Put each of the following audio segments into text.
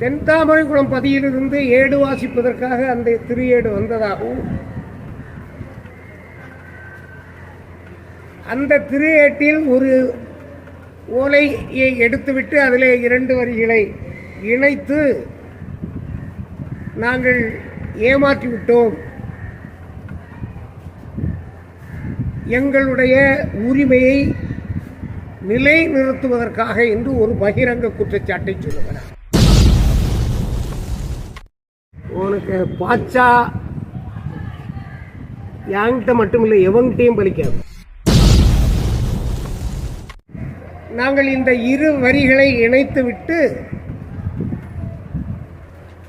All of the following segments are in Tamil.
தென்தாமரைக்குளம் பதியிலிருந்து ஏடு வாசிப்பதற்காக அந்த திரு ஏடு வந்ததாகவும் அந்த திரு ஏட்டில் ஒரு ஓலையை எடுத்துவிட்டு அதிலே இரண்டு வரிகளை இணைத்து நாங்கள் ஏமாற்றிவிட்டோம் எங்களுடைய உரிமையை நிலைநிறுத்துவதற்காக என்று ஒரு பகிரங்க குற்றச்சாட்டை சொல்லுகிறார். உனக்கு பாச்சா என்கிட்ட மட்டும் இல்லை எவங்கிட்டையும் பலிக்காது. நாங்கள் இந்த இரு வரிகளை இணைத்துவிட்டு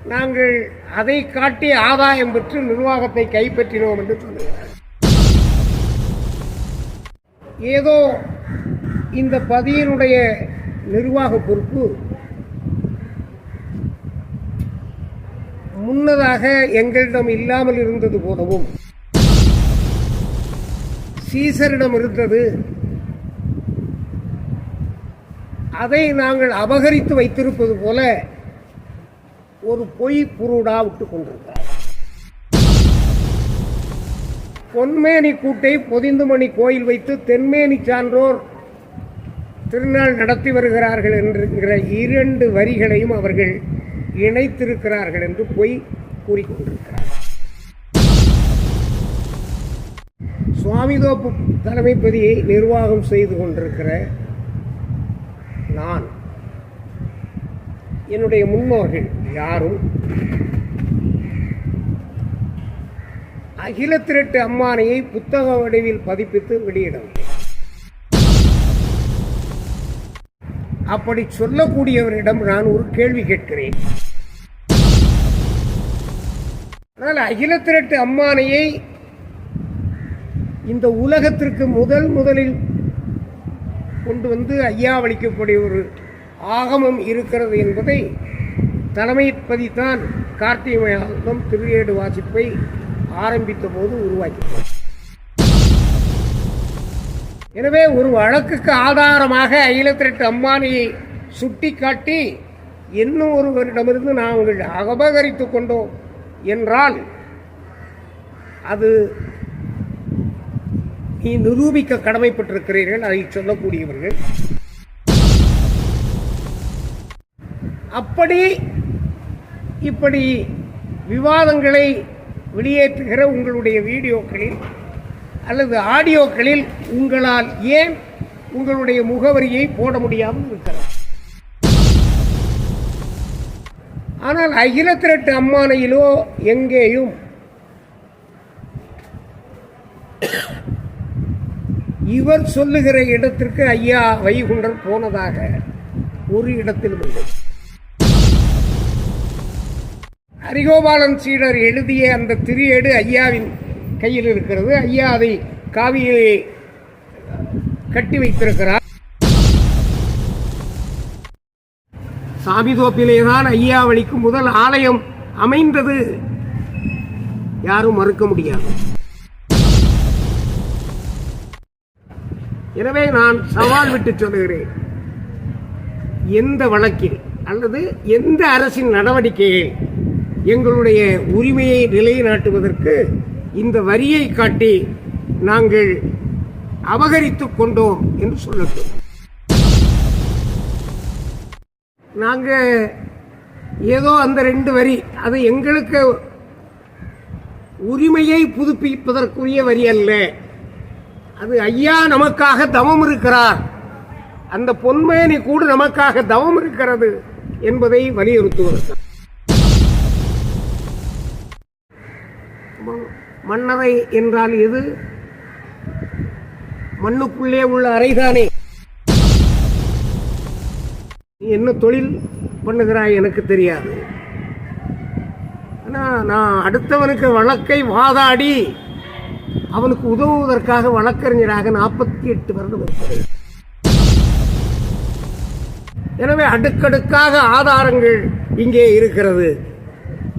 நாங்கள் அதை காட்டி ஆதாயம் பெற்று நிர்வாகத்தை கைப்பற்றினோம் என்று சொல்லுகிறார் ஏதோ இந்த பதியினுடைய நிர்வாக பொறுப்பு முன்னதாக எங்களிடம் இல்லாமல் இருந்தது போலவும் சீசரிடம் இருந்தது. அதை நாங்கள் அபகரித்து வைத்திருப்பது போல ஒரு பொய் புருடா விட்டு கொண்டிருக்கிறார். பொன்மேனி கூட்டை பொதிந்துமணி கோயில் வைத்து தென்மேனி சான்றோர் திருநாள் நடத்தி வருகிறார்கள் என்கிற இரண்டு வரிகளையும் அவர்கள் இணைத்திருக்கிறார்கள் என்று பொய் கூறிக்கொண்டிருக்கிறார். சுவாமிதோப்பு தலைமைப்பதியை நிர்வாகம் செய்து கொண்டிருக்கிற நான் என்னுடைய முன்னோர்கள் யாரும் அகில திரட்டு அம்மானையை புத்தக வடிவில் பதிப்பித்து வெளியிடவில்லை. அப்படி சொல்லக்கூடியவரிடம் நான் ஒரு கேள்வி கேட்கிறேன். ஆனால் அகிலத்திரட்டு அம்மானையை இந்த உலகத்திற்கு முதல் முதலில் கொண்டு வந்து ஐயாவளிக்கக்கூடிய ஒரு ஆகமம் இருக்கிறது என்பதை தலைமைப்பதித்தான் கார்த்திகை மாதம் வாசிப்பை ஆரம்பித்த போது உருவாக்கி எனவே ஒரு வழக்குக்கு ஆதாரமாக அகிலத்திரெட்டு அம்மானையை சுட்டி சுட்டிக்காட்டி இன்னும் ஒருவரிடமிருந்து நாங்கள் அபகரித்து கொண்டோம். என்றால் அது நீ நிரூபிக்க கடமைப்பட்டிருக்கிறீர்கள் அதை சொல்லக்கூடியவர்கள். அப்படி இப்படி விவாதங்களை வெளியேற்றுகிற உங்களுடைய வீடியோக்களில் அல்லது ஆடியோக்களில் உங்களால் ஏன் உங்களுடைய முகவரியை போட முடியாமல் இருக்கிறது? ஆனால் அகில திரட்டு அம்மானையிலோ எங்கேயும்? இவர் சொல்லுகிற இடத்திற்கு ஐயா வைகுண்டர் போனதாக ஒரு இடத்திலும் இல்லை. ஹரிகோபாலன் சீடர் எழுதிய அந்த திரியேடு ஐயாவின் கையில் இருக்கிறது. ஐயா அதை காவியிலே கட்டி வைத்திருக்கிறார். சாமிதோப்பிலேதான் ஐயாவளிக்கு முதல் ஆலயம் அமைந்தது. யாரும் மறுக்க முடியாது. எனவே நான் சவால் விட்டு சொல்லுகிறேன். எந்த வழக்கில் அல்லது எந்த அரசின் நடவடிக்கையில் எங்களுடைய உரிமையை நிலைநாட்டுவதற்கு இந்த வரியை காட்டி நாங்கள் அபகரித்துக் கொண்டோம் என்று சொல்லட்டும். நாங்கள் ஏதோ அந்த ரெண்டு வரி அது எங்களுக்கு உரிமையை புதுப்பிப்பதற்குரிய வரி அல்ல. அது ஐயா நமக்காக தவம் இருக்கிறார். அந்த பொன்மேனி கூட நமக்காக தவம் இருக்கிறது என்பதை வலியுறுத்துவது. மன்னரை என்றால் எது? மண்ணுக்குள்ளே உள்ள அறைதானே? என்ன தொழில் பண்ணுகிறாய் எனக்கு தெரியாது. ஆனால் நான் அடுத்தவனுக்கு வழக்கை வாதாடி அவனுக்கு உதவுவதற்காக வழக்கறிஞராக நாற்பத்தி எட்டு வருடம் இருக்கிறேன். எனவே அடுக்கடுக்காக ஆதாரங்கள் இங்கே இருக்கிறது.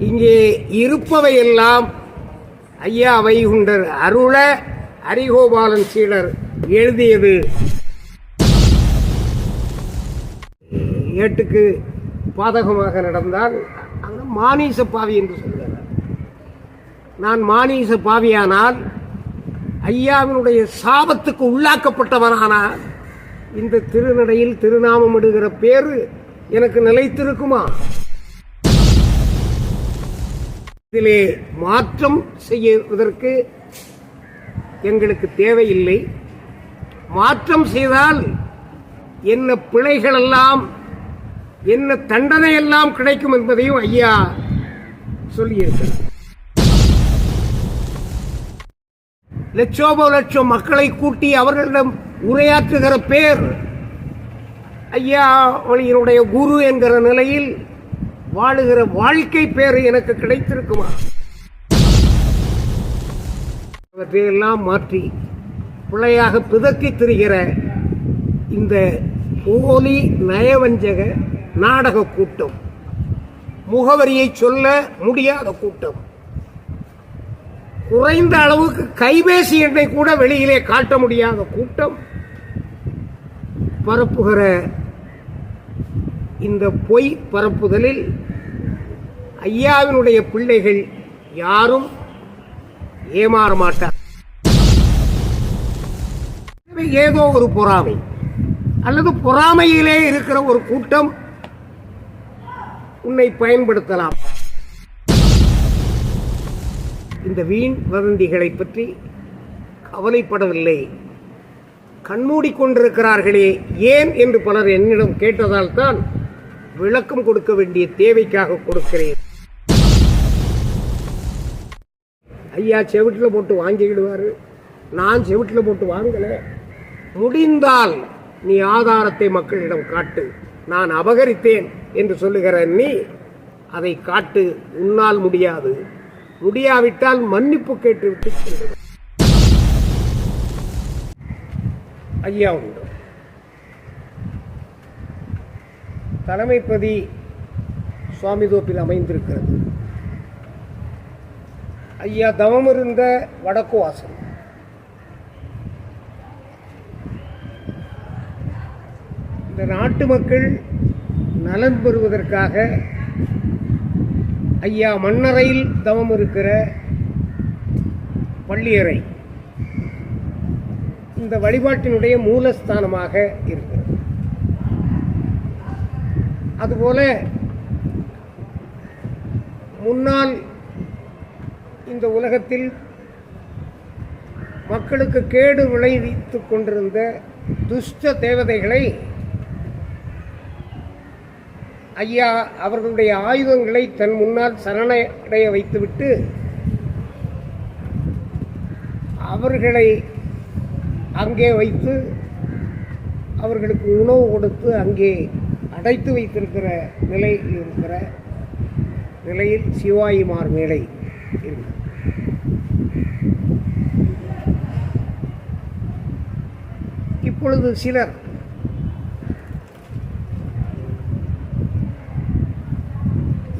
இங்கே இருப்பவையெல்லாம் ஐயா வைகுண்டர் அருள ஹரிகோபாலன் சீடர் எழுதியது ஏட்டுக்கு பாதகமாக நடந்தால் அவர் மானீச பாவி என்று சொல்கிறார். நான் மானீச பாவியானால் ஐயாவினுடைய சாபத்துக்கு உள்ளாக்கப்பட்டவனானால் இந்த திருநடையில் திருநாமம் இடுகிற பேரு எனக்கு நிலைத்திருக்குமா? இதிலே மாற்றம் செய்வதற்கு எங்களுக்கு தேவையில்லை. மாற்றம் செய்தால் என்ன பிழைகளெல்லாம் என்ன தண்டனை எல்லாம் கிடைக்கும் என்பதையும் ஐயா சொல்லியிருக்கிறார். லட்சோப லட்சம் மக்களை கூட்டி அவர்களிடம் உரையாற்றுகிற பேர் ஐயா வழியினுடைய குரு என்கிற நிலையில் வாழுகிற வாழ்க்கை பேர் எனக்கு கிடைத்திருக்குமா? அவற்றையெல்லாம் மாற்றி பிழையாக பிதக்கி திரிகிற இந்த போலி நயவஞ்சக நாடக கூட்டம். முகவரியை சொல்ல முடியாத கூட்டம். குறைந்த அளவுக்கு கைபேசி எண்ணை கூட வெளியிலே காட்ட முடியாத கூட்டம். பரப்புகிற இந்த பொய் பரப்புதலில் ஐயாவினுடைய பிள்ளைகள் யாரும் ஏமாற மாட்டார். ஏதோ ஒரு பொறாமை. அல்லது பொறாமையிலே இருக்கிற ஒரு கூட்டம். உன்னை பயன்படுத்தலாம். இந்த வீண் வதந்திகளை பற்றி கவலைப்படவில்லை. கண்மூடி கொண்டிருக்கிறார்களே ஏன் என்று பலர் என்னிடம் கேட்டதால் தான் விளக்கம் கொடுக்க வேண்டிய தேவைக்காக கொடுக்கிறேன். ஐயா செவிட்டில் போட்டு வாங்கிக்கிடுவாரு நான் செவிட்டில் போட்டு வாங்கல. முடிந்தால் நீ ஆதாரத்தை மக்களிடம் காட்டு. நான் அபகரித்தேன். என்று சொல்லுகிற நீ அதை காட்டு. உன்னால் முடியாது. முடியாவிட்டால் மன்னிப்பு கேட்டு விட்டு ஐயா உண்டு. தலைமைப்பதி சுவாமிதோப்பில் அமைந்திருக்கிறது. ஐயா தவம் இருந்த வடக்கு வாசல். இந்த நாட்டு மக்கள் நலன் பெறுவதற்காக ஐயா மன்னரையில் தவம் இருக்கிற பள்ளியறை இந்த வழிபாட்டினுடைய மூலஸ்தானமாக இருக்கிறது. அதுபோல முன்னால் இந்த உலகத்தில் மக்களுக்கு கேடு விளைவித்துக் கொண்டிருந்த துஷ்ட தேவதைகளை ஐயா அவர்களுடைய ஆயுதங்களை தன் முன்னால் சரணடைய வைத்துவிட்டு அவர்களை அங்கே வைத்து அவர்களுக்கு உணவு கொடுத்து அங்கே அடைத்து வைத்திருக்கிற நிலையில் இருக்கிற நிலையில் சிவாயிமார் மேடை இருக்கிறது இப்பொழுது சிலர்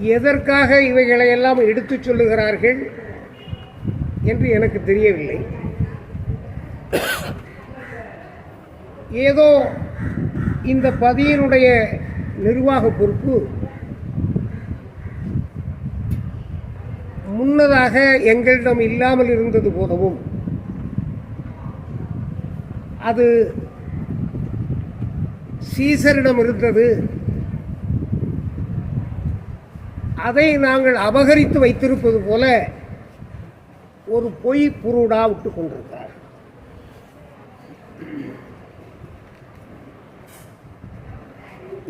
எதற்காக இவைகளையெல்லாம் எடுத்துச் சொல்லுகிறார்கள் என்று எனக்கு தெரியவில்லை. ஏதோ இந்த பதியினுடைய நிர்வாக பொறுப்பு முன்னதாக எங்களிடம் இல்லாமல் இருந்தது போலவும் அது சீசரிடம் இருந்தது அதை நாங்கள் அபகரித்து வைத்திருப்பது போல ஒரு பொய் புருடா விட்டு கொண்டிருக்கிறார்.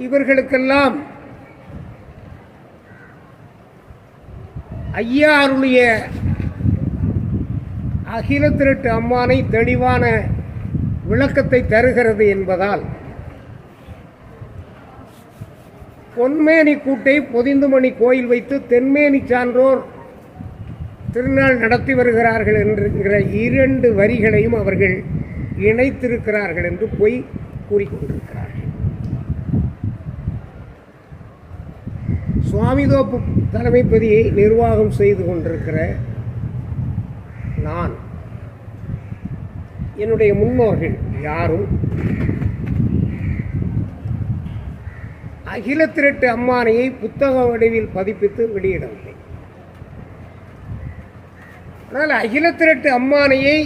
இவர்களுக்கெல்லாம் ஐயா அருளிய அகில திரட்டு அம்மானை தெளிவான விளக்கத்தை தருகிறது என்பதால் பொன்மேனி கூட்டை பொதிந்துமணி கோயில் வைத்து தென்மேனி சான்றோர் திருநாள் நடத்தி வருகிறார்கள் என்கிற இரண்டு வரிகளையும் அவர்கள் இணைத்திருக்கிறார்கள் என்று போய் கூறிக்கொண்டிருக்கிறார்கள். சுவாமிதோப்பு தலைமைப்பதியை நிர்வாகம் செய்து கொண்டிருக்கிற நான் என்னுடைய முன்னோர்கள் யாரும் அகில திரட்டு அம்மானையை புத்தக வடிவில் பதிப்பித்து வெளியிடவில்லை. ஆனால் அகில திரட்டு அம்மானையை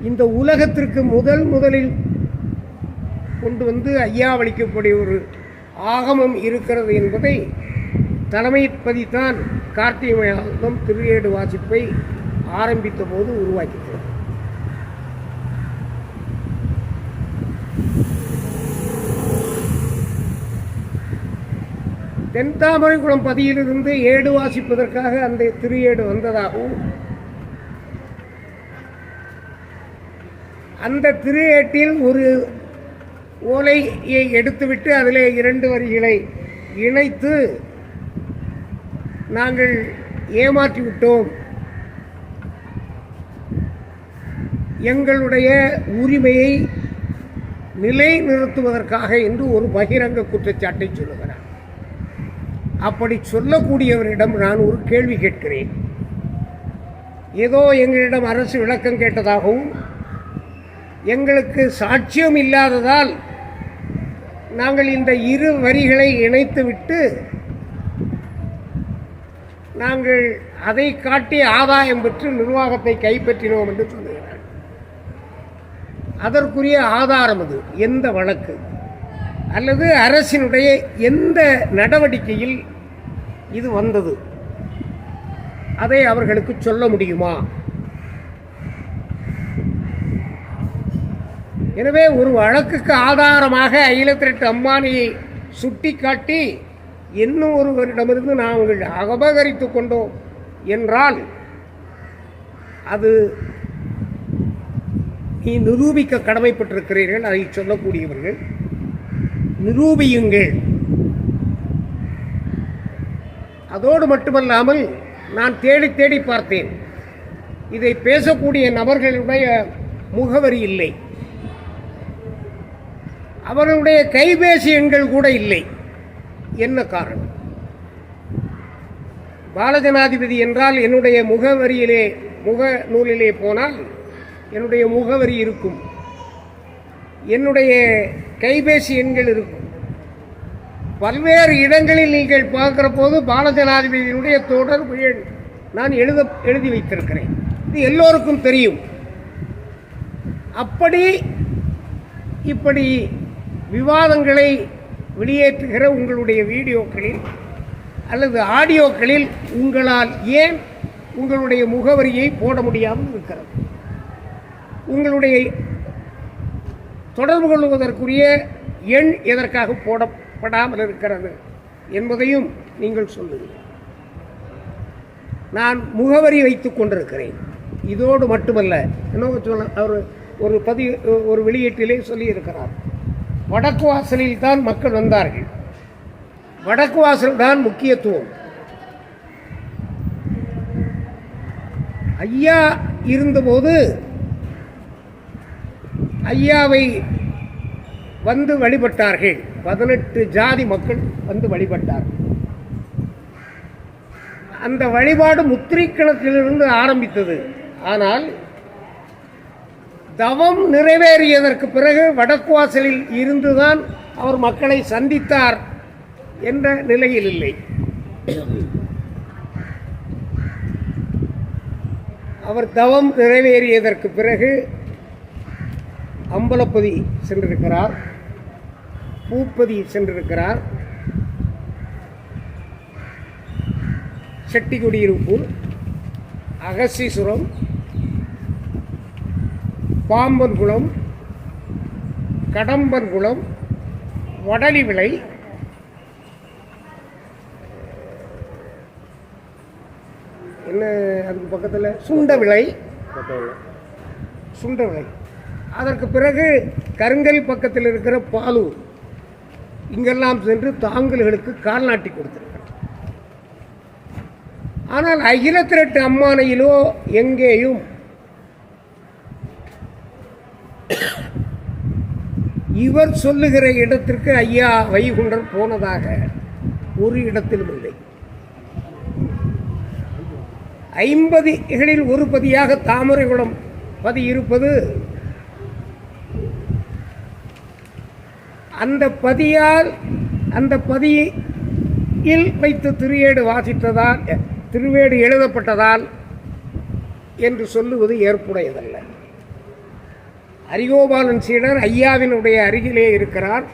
இந்த உலகத்திற்கு முதல் முதலில் கொண்டு வந்து ஐயாவளிக்கக்கூடிய ஒரு ஆகமம் இருக்கிறது என்பதை தலைமைப்பதித்தான் கார்த்திகை மாதம் திருவேடு வாசிப்பை ஆரம்பித்த போது உருவாக்கித்தது தென்தாமரைக்குளம் பதியிலிருந்து ஏடு வாசிப்பதற்காக அந்த திரு ஏடு வந்ததாகவும் அந்த திரு ஏட்டில் ஒரு ஓலையை எடுத்துவிட்டு அதிலே இரண்டு வரிகளை இணைத்து நாங்கள் ஏமாற்றி விட்டோம். எங்களுடைய உரிமையை நிலைநிறுத்துவதற்காக என்று ஒரு பகிரங்க குற்றச்சாட்டை சொல்லுகிறார். அப்படி சொல்லக்கூடியவரிடம் நான் ஒரு கேள்வி கேட்கிறேன். ஏதோ எங்களிடம் அரசு விளக்கம் கேட்டதாகவும் எங்களுக்கு சாட்சியம் இல்லாததால் நாங்கள் இந்த இரு வரிகளை இணைத்துவிட்டு நாங்கள் அதை காட்டி ஆதாயம் பெற்று நிர்வாகத்தை கைப்பற்றினோம் என்று சொல்லுகிறார் அதற்குரிய ஆதாரம் அது எந்த வழக்கு? அல்லது அரசினுடைய எந்த நடவடிக்கையில் இது வந்தது. அதை அவர்களுக்கு சொல்ல முடியுமா? எனவே ஒரு வழக்குக்கு ஆதாரமாக அகிலத்திரட்டு அம்மானியை சுட்டிக்காட்டி இன்னும் ஒருவரிடமிருந்து நாங்கள் அபகரித்து கொண்டோம் என்றால் அது நீ நிரூபிக்க கடமைப்பட்டிருக்கிறீர்கள் அதை சொல்லக்கூடியவர்கள் நிரூபியுங்கள். அதோடு மட்டுமல்லாமல் நான் தேடி தேடி பார்த்தேன். இதை பேசக்கூடிய நபர்களுடைய முகவரி இல்லை. அவர்களுடைய கைபேசி எண்கள் கூட இல்லை. என்ன காரணம்? பாலஜனாதிபதி என்றால் என்னுடைய முகவரியிலே முக நூலிலே போனால் என்னுடைய முகவரி இருக்கும். என்னுடைய கைபேசி எண்கள் இருக்கும். பல்வேறு இடங்களில் நீங்கள் பார்க்குற போது பாலஜனாதிபதியினுடைய தொடர்பு எண் நான் எழுத எழுதி வைத்திருக்கிறேன். இது எல்லோருக்கும் தெரியும். அப்படி இப்படி விவாதங்களை வெளியேற்றுகிற உங்களுடைய வீடியோக்களில் அல்லது ஆடியோக்களில் உங்களால் ஏன் உங்களுடைய முகவரியை போட முடியாமல் இருக்கிறது? உங்களுடைய தொடர்பு கொள்வதற்குரிய எண் எதற்காக ஏற்படாமல் இருக்கிறது என்பதையும் நீங்கள் சொல்லுங்கள். நான் முகவரி வைத்து கொண்டிருக்கிறேன். இதோடு மட்டுமல்ல என்ன சொல்ல அவர் ஒரு பதிவு ஒரு வெளியீட்டிலே சொல்லியிருக்கிறார். வடக்கு வாசலில் தான் மக்கள் வந்தார்கள். வடக்கு வாசல் தான் முக்கியத்துவம். ஐயா இருந்தபோது ஐயாவை வந்து வழிபட்டார்கள். பதினெட்டு ஜாதி மக்கள் வந்து வழிபட்டார்கள். அந்த வழிபாடு முத்திரிக்கணத்திலிருந்து ஆரம்பித்தது. ஆனால் தவம் நிறைவேறியதற்கு பிறகு வடக்கு வாசலில் இருந்துதான் அவர் மக்களை சந்தித்தார் என்ற நிலையில் இல்லை. அவர் தவம் நிறைவேறியதற்கு பிறகு அம்பலப்பதி சென்றிருக்கிறார். பூப்பதி சென்றிருக்கிறார். செட்டிக்குடியிருப்பு அகசீசுரம் பாம்பன்குளம் கடம்பன்குளம் வடலி விளை என்ன அதுக்கு பக்கத்தில்? சுண்ட சுண்டவிளை. சுண்ட விளை அதற்கு பிறகு கருங்கல் பக்கத்தில் இருக்கிற பாலூர். இங்கெல்லாம் சென்று தாங்கல்களுக்கு கால்நாட்டி கொடுத்திருக்கிறார் ஆனால் அகிலத்திரட்டு அம்மானையிலோ எங்கேயும் இவர் சொல்லுகிற இடத்திற்கு ஐயா வைகுண்டர் போனதாக ஒரு இடத்திலும் இல்லை. ஐம்பதுகளில் ஒரு பதியாக தாமரைகுளம் பதி இருப்பது அந்த பதியால் அந்த பதியில் வைத்து திருவேடு வாசித்ததால் திருவேடு எழுதப்பட்டதால் என்று சொல்லுவது ஏற்புடையதல்ல. அரிகோபாலன் சீடர் ஐயாவினுடைய அருகிலே இருக்கிறார்.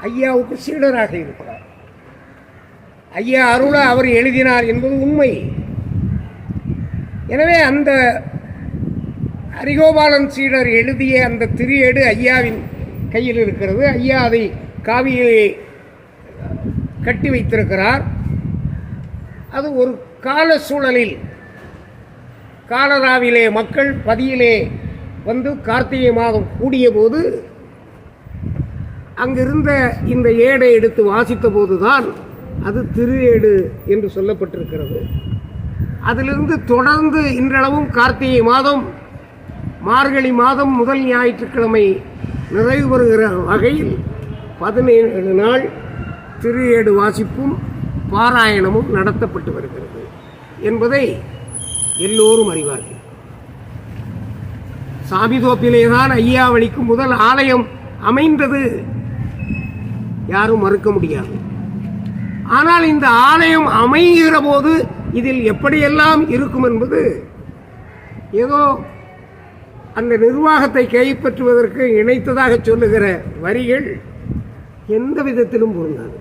ஐயாவுக்கு சீடராக இருக்கிறார். ஐயா அருள அவர் எழுதினார் என்பது உண்மை. எனவே அந்த அரிகோபாலன் சீடர் எழுதிய அந்த திரியேடு ஐயாவின் கையில் இருக்கிறது. ஐயா அதை காவியிலே கட்டி வைத்திருக்கிறார். அது ஒரு கால சூழலில் காலராவிலே மக்கள் பதியிலே வந்து கார்த்திகை மாதம் கூடிய போது அங்கிருந்த இந்த ஏடை எடுத்து வாசித்த போதுதான் அது திரு ஏடு என்று சொல்லப்பட்டிருக்கிறது. அதிலிருந்து தொடர்ந்து இன்றளவும் கார்த்திகை மாதம் மார்கழி மாதம் முதல் ஞாயிற்றுக்கிழமை நிறைவு பெறுகிற வகையில் பதினேழு நாள் திரு ஏடு வாசிப்பும் பாராயணமும் நடத்தப்பட்டு வருகிறது என்பதை எல்லோரும் அறிவார்கள். சாமிதோப்பிலே தான் ஐயாவளிக்கு முதல் ஆலயம் அமைந்தது யாரும் மறுக்க முடியாது. ஆனால் இந்த ஆலயம் அமைகிற போது இதில் எப்படியெல்லாம் இருக்கும் என்பது ஏதோ அந்த நிர்வாகத்தை கைப்பற்றுவதற்கு இணைத்ததாக சொல்லுகிற வரிகள் எந்த விதத்திலும் பொருந்தாது.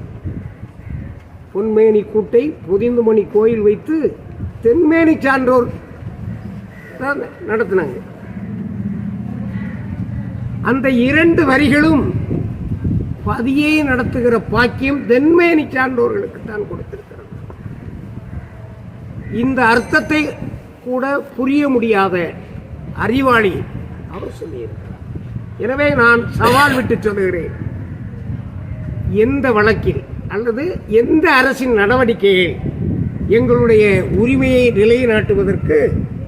பொன்மேனி கூட்டை பொதிந்துமணி கோயில் வைத்து தென்மேனி சான்றோர் தான் நடத்தினாங்க. அந்த இரண்டு வரிகளும் பதியை நடத்துகிற பாக்கியம் தென்மேனி சான்றோர்களுக்கு தான் கொடுத்திருக்கிறது. இந்த அர்த்தத்தை கூட புரிய முடியாத அறிவாளி. அவர் சொல்லியிருக்கிறார். எனவே நான் சவால் விட்டு சொல்லுகிறேன். எந்த வழக்கில் அல்லது எந்த அரசின் நடவடிக்கையில் எங்களுடைய உரிமையை நிலைநாட்டுவதற்கு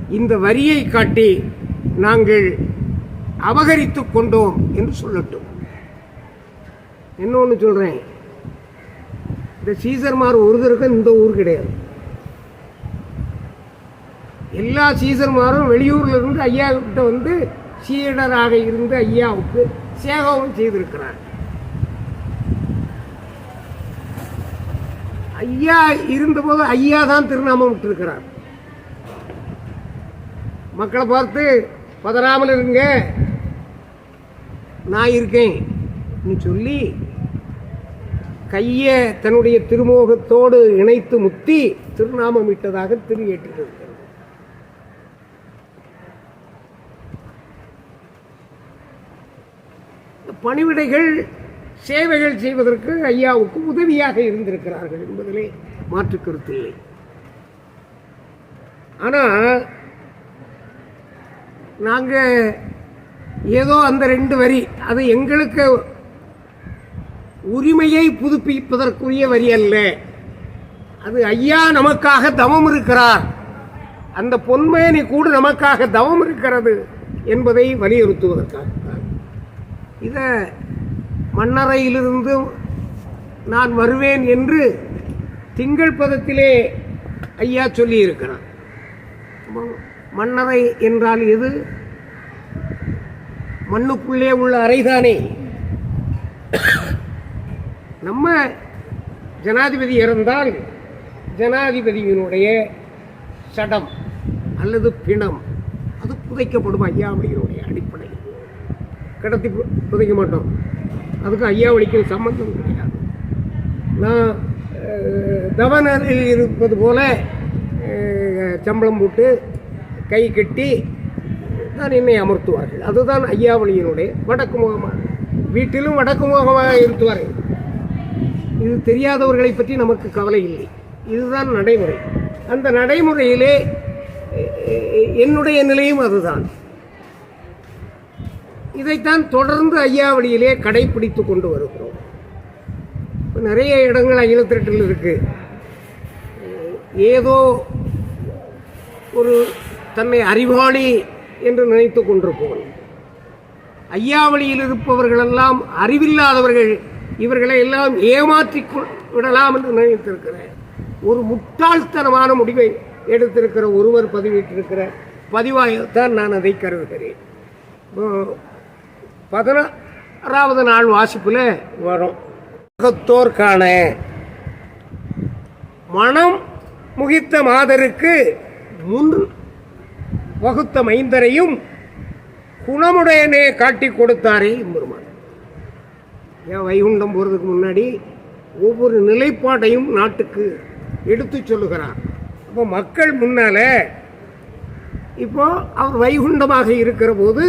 இந்த வரியை காட்டி நாங்கள் அபகரித்துக் கொண்டோம் என்று சொல்லட்டும். இன்னொன்று சொல்கிறேன் இந்த சீசர்மார் ஒருத்தருக்கும் இந்த ஊர் கிடையாது. எல்லா சீசர்மாரும் வெளியூரில் இருந்து ஐயா கிட்ட வந்து சீடராக இருந்து ஐயாவுக்கு சேகவும் செய்திருக்கிறார். ஐயா இருந்தபோது ஐயா தான் திருநாமம் விட்டுருக்கிறார். மக்களை பார்த்து பதறாமல் இருங்க. நான் இருக்கேன். சொல்லி கையை தன்னுடைய திருமோகத்தோடு இணைத்து முத்தி திருநாமம் இட்டதாக திரு ஏற்றிருக்கிறது இந்த பணிவிடைகள் சேவைகள் செய்வதற்கு ஐயாவுக்கு உதவியாக இருந்திருக்கிறார்கள் என்பதிலே மாற்று கருத்தில்லை ஆனால் நாங்கள் ஏதோ அந்த ரெண்டு வரி அது எங்களுக்கு உரிமையை புதுப்பிப்பதற்குரிய வரி அல்ல. அது ஐயா நமக்காக தவம் இருக்கிறார். அந்த பொன்மையனை கூட நமக்காக தவம் இருக்கிறது என்பதை வலியுறுத்துவதற்காக. இதை மண்ணறையிலிருந்து நான் வருவேன் என்று திங்கள் பதத்திலே ஐயா சொல்லியிருக்கிறார். மன்னரை என்றால் எது? மண்ணுக்குள்ளே உள்ள அறைதானே? நம்ம ஜனாதிபதி இறந்தால் ஜனாதிபதியினுடைய சடம் அல்லது பிணம் அது புதைக்கப்படும்? ஐயாமையினுடைய அடிப்படை. கடத்தி பு- புதைக்க மாட்டோம். அதுக்கு ஐயாவளிக்கும் சம்பந்தம் கிடையாது நான் அஹ், இருப்பது போல சம்பளம் போட்டு கை கட்டி தான் என்னை அமர்த்துவார்கள். அதுதான் ஐயாவளியினுடைய வடக்கு முகமாக வீட்டிலும் வடக்கு முகமாக இருத்துவார்கள். இது தெரியாதவர்களை பற்றி நமக்கு கவலை இல்லை. இதுதான் நடைமுறை. அந்த நடைமுறையிலே என்னுடைய நிலையும் அதுதான். இதைத்தான் தொடர்ந்து ஐயாவளியிலே கடைப்பிடித்து கொண்டு வருகிறோம். நிறைய இடங்கள் அகிலத்திரட்டில் இருக்கு. ஏதோ ஒரு தன்னை அறிவாளி என்று நினைத்து கொண்டிருப்பவன் ஐயாவளியில் இருப்பவர்களெல்லாம் அறிவில்லாதவர்கள் இவர்களை எல்லாம் ஏமாற்றி விடலாம் என்று நினைத்திருக்கிறேன் ஒரு முட்டாள்தனமான முடிவை எடுத்திருக்கிற ஒருவர் பதிவிட்டிருக்கிற பதிவாகத்தான் நான் அதை கருதுகிறேன். பதினாறாவது நாள் வாசிப்பில் வரும். முகத்தோர்கான மனம் முகித்த மாதருக்கு முன் வகுத்த மைந்தரையும் குணமுடையனே காட்டி கொடுத்தாரே எம்பெருமான். ஏன் வைகுண்டம் போகிறதுக்கு முன்னாடி ஒவ்வொரு நிலைப்பாட்டையும் நாட்டுக்கு எடுத்து சொல்லுகிறார். அப்போ மக்கள் முன்னால இப்போ அவர் வைகுண்டமாக இருக்கிற போது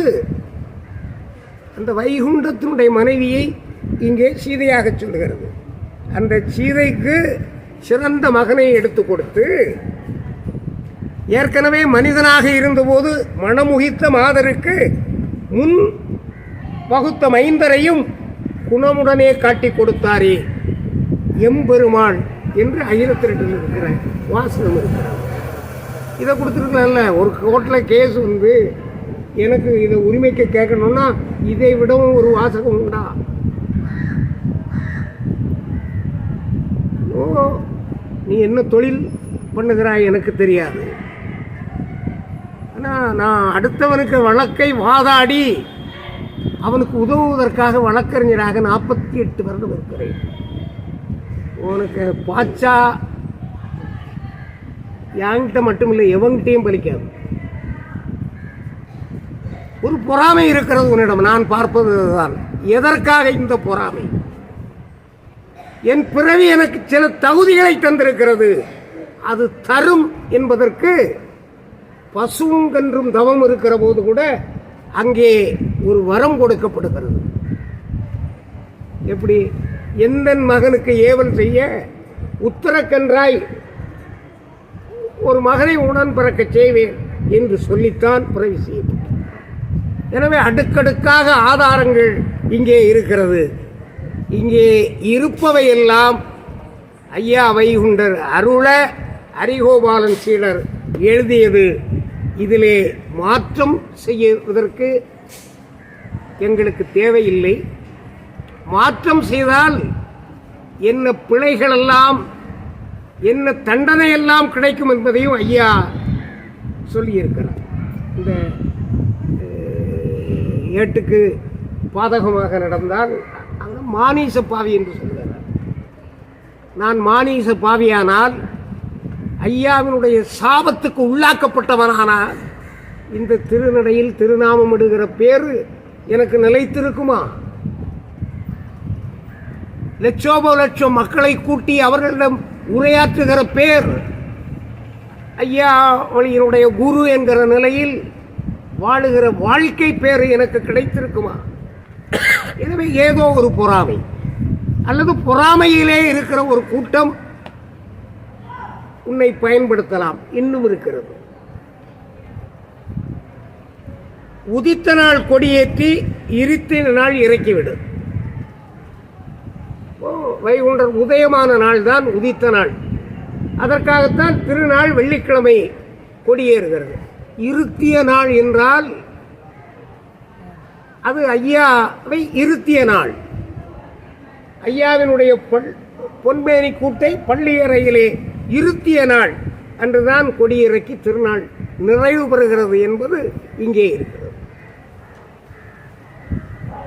அந்த வைகுண்டத்தினுடைய மனைவியை இங்கே சீதையாக சொல்கிறது அந்த சீதைக்கு சிறந்த மகனை எடுத்து கொடுத்து ஏற்கனவே மனிதனாக இருந்தபோது மனமுகித்த மாதருக்கு முன் வகுத்த மைந்தரையும் குணமுடனே காட்டி கொடுத்தாரே எம்பெருமாள் என்று அகிலத்திரட்டில் இருக்கிற வாசனம் இருக்கிறார். இதை கொடுத்துருக்கலாம்ல ஒரு கோர்ட்டில் கேஸ் வந்து எனக்கு இதை உரிமைக்கு கேட்கணும்னா இதை விடவும் ஒரு வாசகம் உண்டா? ஓ நீ என்ன தொழில் பண்ணுகிறாய் எனக்கு தெரியாது. ஆனால் நான் அடுத்தவனுக்கு வழக்கை வாதாடி அவனுக்கு உதவுவதற்காக வழக்கறிஞராக நாற்பத்தி எட்டு வருடம் இருக்கிறேன். உனக்கு பாச்சா யாங்கிட்ட மட்டும் இல்லை எவங்கிட்டையும் பலிக்காது. ஒரு பொறாமை இருக்கிறது உன்னிடம். நான் பார்ப்பது தான் எதற்காக இந்த பொறாமை? என் பிறவி எனக்கு சில தகுதிகளை தந்திருக்கிறது. அது தரும் என்பதற்கு பசுவும் கன்றும் தவம் இருக்கிற போது கூட அங்கே ஒரு வரம் கொடுக்கப்படுகிறது. எப்படி? எந்த மகனுக்கு ஏவல் செய்ய உத்தரக்கன்றாய் ஒரு மகனை உடன் பிறக்க செய்வேன் என்று சொல்லித்தான் பிறவி செய்யப்பட்டது எனவே அடுக்கடுக்காக ஆதாரங்கள் இங்கே இருக்கிறது. இங்கே இருப்பவையெல்லாம் ஐயா வைகுண்டர் அருள அரிகோபாலன் சீடர் எழுதியது. இதிலே மாற்றம் செய்வதற்கு எங்களுக்கு தேவையில்லை. மாற்றம் செய்தால் என்ன பிழைகளெல்லாம் என்ன தண்டனை எல்லாம் கிடைக்கும் என்பதையும் ஐயா சொல்லியிருக்கிறார். இந்த ஏட்டுக்கு பாதகமாக நடந்தால் அவர் மானீச பாவி என்று சொல்கிறார். நான் மானீச பாவியானால் ஐயாவினுடைய சாபத்துக்கு உள்ளாக்கப்பட்டவனானால் இந்த திருநடையில் திருநாமம் இடுகிற பேரு எனக்கு நிலைத்திருக்குமா? லட்சோப லட்சம் மக்களை கூட்டி அவர்களிடம் உரையாற்றுகிற பேர் ஐயா வழியினுடைய குரு என்கிற நிலையில் வாழுகிற வாழ்க்கை பேர் எனக்கு கிடைத்திருக்குமா? எனவே ஏதோ ஒரு பொறாமை. அல்லது பொறாமையிலே இருக்கிற ஒரு கூட்டம் உன்னை பயன்படுத்தலாம். இன்னும் இருக்கிறது. உதித்த நாள் கொடியேற்றி இருத்தின நாள் இறக்கிவிடு. ஓ, வைகுண்டர் உதயமான நாள் தான் உதித்த நாள். அதற்காகத்தான் திருநாள் வெள்ளிக்கிழமை கொடியேறுகிறது. இருத்திய நாள் என்றால் அது ஐயாவை இருத்திய நாள். ஐயாவினுடைய பொன் பொன்மேனி கூட்டை பள்ளியறையிலே இருத்திய நாள் அன்றுதான் கொடியிறக்கி திருநாள் நிறைவு பெறுகிறது என்பது இங்கே இருக்கிறது.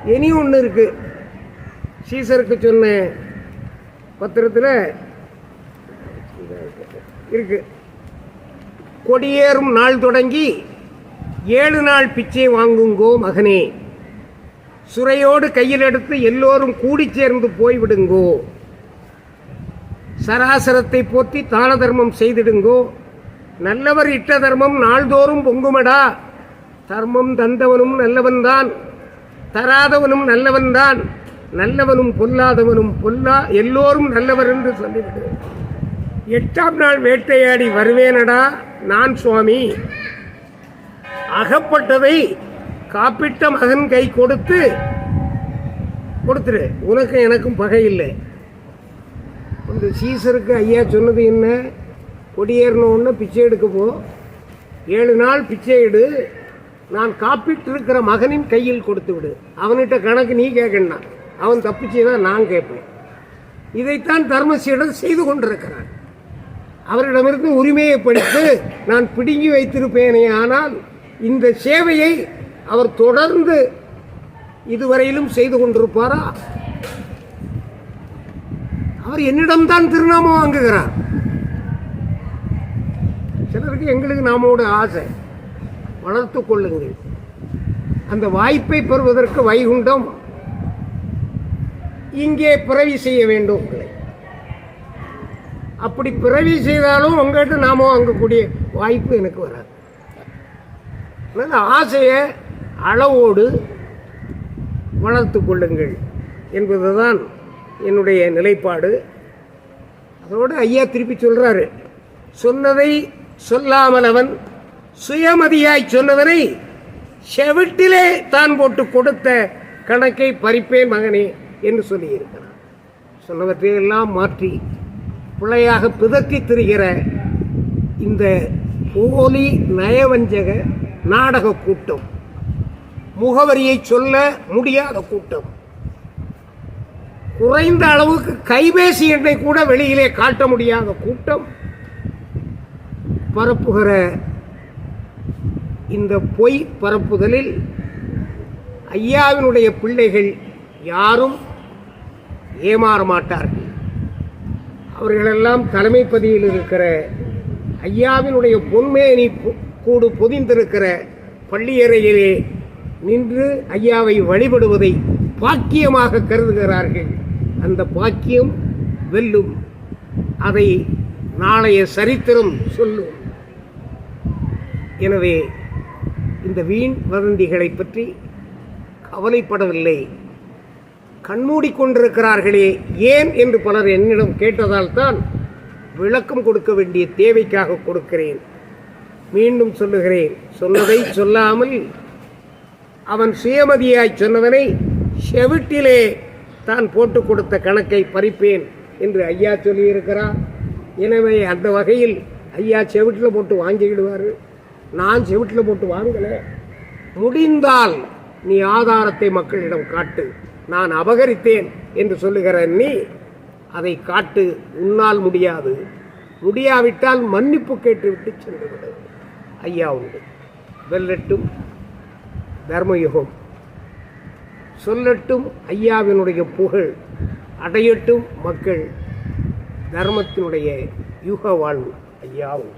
இனி ஒன்று இருக்கு. சீசருக்கு சொன்ன பத்திரத்தில் இருக்கு. கொடியேறும் நாள் தொடங்கி ஏழு நாள் பிச்சை வாங்குங்கோ மகனே. சுரையோடு கையில் எடுத்து எல்லோரும் கூடி சேர்ந்து போய்விடுங்கோ. சராசரத்தை போற்றி தான தர்மம் செய்திடுங்கோ. நல்லவர் இட்ட தர்மம் நாள்தோறும் பொங்குமடா. தர்மம் தந்தவனும் நல்லவன்தான். தராதவனும் நல்லவன்தான். நல்லவனும் பொல்லாதவனும் பொல்லா. எல்லோரும் நல்லவர் என்று சொல்லிவிடு. எட்டாம் நாள் வேட்டையாடி வருவேனடா நான் சுவாமி. அகப்பட்டதை காப்பிட்ட மகன் கை கொடுத்து கொடுத்துரு. உனக்கும் எனக்கும் பகை இல்லை. இந்த சீசருக்கு ஐயா சொன்னது என்ன? கொடியேறின பிச்சை எடுக்க போ. ஏழு நாள் பிச்சை எடு. நான் காப்பிட்டிருக்கிற மகனின் கையில் கொடுத்து விடு. அவன்கிட்ட கணக்கு நீ கேட்கணும் அவன் தப்பிச்சுதான் நான் கேட்பேன். இதைத்தான் தர்மசீடன் செய்து கொண்டிருக்கிறான். அவரிடமிருந்து உரிமையை படித்து நான் பிடுங்கி வைத்திருப்பேனே ஆனால் இந்த சேவையை அவர் தொடர்ந்து இதுவரையிலும் செய்து கொண்டிருப்பாரா? அவர் என்னிடம்தான் திருநாமம் வாங்குகிறார். சிலருக்கு எங்களுக்கு நாமோட ஆசை. வளர்த்து கொள்ளுங்கள். அந்த வாய்ப்பை பெறுவதற்கு வைகுண்டம் இங்கே பிறவி செய்ய வேண்டும். உங்களை அப்படி பிறவி செய்தாலும் உங்கள்கிட்ட நாம வாங்கக்கூடிய வாய்ப்பு எனக்கு வராது. ஆசையை அளவோடு வளர்த்து கொள்ளுங்கள் என்பதுதான் என்னுடைய நிலைப்பாடு. அதோடு ஐயா திருப்பி சொல்கிறாரு சொன்னதை சொல்லாமல் அவன் சுயமதியாய் சொன்னவனை செவிட்டிலே தான் போட்டு கொடுத்த கணக்கை பறிப்பேன் மகனே என்று சொல்லியிருக்கிறான் சொன்னவற்றையெல்லாம் மாற்றி பிள்ளையாக பிதற்றி திரிகிற இந்த போலி நயவஞ்சக நாடக கூட்டம் முகவரியை சொல்ல முடியாத கூட்டம். குறைந்த அளவுக்கு கைபேசி எண்ணை கூட வெளியிலே காட்ட முடியாத கூட்டம். பரப்புகிற இந்த பொய் பரப்புதலில் ஐயாவினுடைய பிள்ளைகள் யாரும் ஏமாற மாட்டார்கள். அவர்களெல்லாம் தலைமை பதியில் இருக்கிற ஐயாவினுடைய பொன்மேனி கூடு பொதிந்திருக்கிற பள்ளியறையிலே நின்று ஐயாவை வழிபடுவதை பாக்கியமாக கருதுகிறார்கள். அந்த பாக்கியம் வெல்லும். அதை நாளைய சரித்திரம் சொல்லும். எனவே இந்த வீண் வதந்திகளை பற்றி கவலைப்படவில்லை. கண்மூடி கொண்டிருக்கிறார்களே ஏன் என்று பலர் என்னிடம் கேட்டதால் தான் விளக்கம் கொடுக்க வேண்டிய தேவைக்காக கொடுக்கிறேன். மீண்டும் சொல்லுகிறேன். சொன்னதை சொல்லாமல் அவன் சுயமதியாய் சொன்னவனை செவிட்டிலே தான் போட்டு கொடுத்த கணக்கை பறிப்பேன் என்று ஐயா சொல்லியிருக்கிறார். எனவே அந்த வகையில் ஐயா செவிட்டில் போட்டு வாங்கிக்கிடுவார் நான் செவிட்டில் போட்டு வாங்கலை. முடிந்தால் நீ ஆதாரத்தை மக்களிடம் காட்டு. நான் அபகரித்தேன் என்று சொல்லுகிற நீ அதை காட்டு. உன்னால் முடியாது. முடியாவிட்டால் மன்னிப்பு கேட்டுவிட்டு சென்றுவிடு. ஐயா உண்டு. வெல்லட்டும் தர்மயுகம். சொல்லட்டும் ஐயாவினுடைய புகழ். அடையட்டும் மக்கள் தர்மத்தினுடைய யுக வாழ்வு. ஐயா உண்டு.